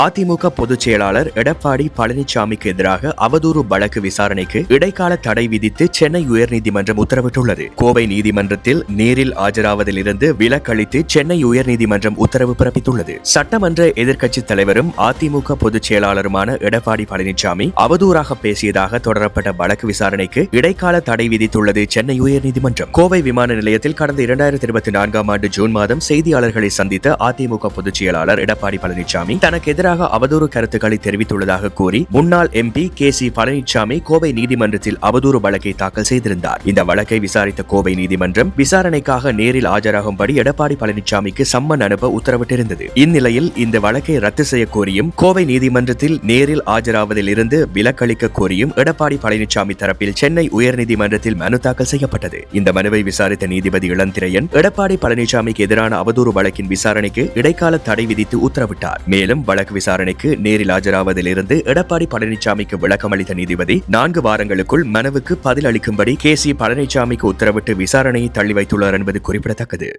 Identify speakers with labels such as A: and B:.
A: அதிமுக பொதுச் செயலாளர் எடப்பாடி பழனிசாமிக்கு எதிராக அவதூறு வழக்கு விசாரணைக்கு இடைக்கால தடை விதித்து சென்னை உயர்நீதிமன்றம் உத்தரவிட்டுள்ளது. கோவை நீதிமன்றத்தில் நேரில் ஆஜராவதில் இருந்து விலக்களித்து சென்னை உயர்நீதிமன்றம் உத்தரவு பிறப்பித்துள்ளது. சட்டமன்ற எதிர்க்கட்சித் தலைவரும் அதிமுக பொதுச் செயலாளருமான எடப்பாடி பழனிசாமி அவதூறாக பேசியதாக தொடரப்பட்ட வழக்கு விசாரணைக்கு இடைக்கால தடை விதித்துள்ளது சென்னை உயர்நீதிமன்றம். கோவை விமான நிலையத்தில் கடந்த இரண்டாயிரத்தி இருபத்தி நான்காம் ஆண்டு ஜூன் மாதம் செய்தியாளர்களை சந்தித்த அதிமுக பொதுச் செயலாளர் எடப்பாடி பழனிசாமி தனக்கு எதிராக அவதூறு கருத்துக்களை தெரிவித்துள்ளதாக கூறி முன்னாள் MP K C Palanisamy Kovai நீதிமன்றத்தில் அவதூறு வழக்கை தாக்கல் செய்திருந்தார். இந்த வழக்கை விசாரித்த கோவை நீதிமன்றம் விசாரணைக்காக நேரில் ஆஜராகும்படி எடப்பாடி பழனிசாமிக்கு சம்மன் அனுப்ப உத்தரவிட்டிருந்தது. இந்நிலையில் இந்த வழக்கை ரத்து செய்ய கோரியும் கோவை நீதிமன்றத்தில் நேரில் ஆஜராவதில் இருந்து விலக்களிக்க கோரியும் எடப்பாடி பழனிசாமி தரப்பில் சென்னை உயர்நீதிமன்றத்தில் மனு தாக்கல் செய்யப்பட்டது. இந்த மனுவை விசாரித்த நீதிபதி இளந்திரையன் எடப்பாடி பழனிசாமிக்கு எதிரான அவதூறு வழக்கின் விசாரணைக்கு இடைக்கால தடை விதித்து உத்தரவிட்டார். மேலும் வழக்கு விசாரணைக்கு நேரில் ஆஜராவதில் இருந்து எடப்பாடி பழனிசாமிக்கு விளக்கம் அளித்த நீதிபதி நான்கு வாரங்களுக்குள் மனுவுக்கு பதில் அளிக்கும்படி கே சி பழனிசாமிக்கு உத்தரவிட்டு விசாரணையை தள்ளி வைத்துள்ளார் என்பது குறிப்பிடத்தக்கது.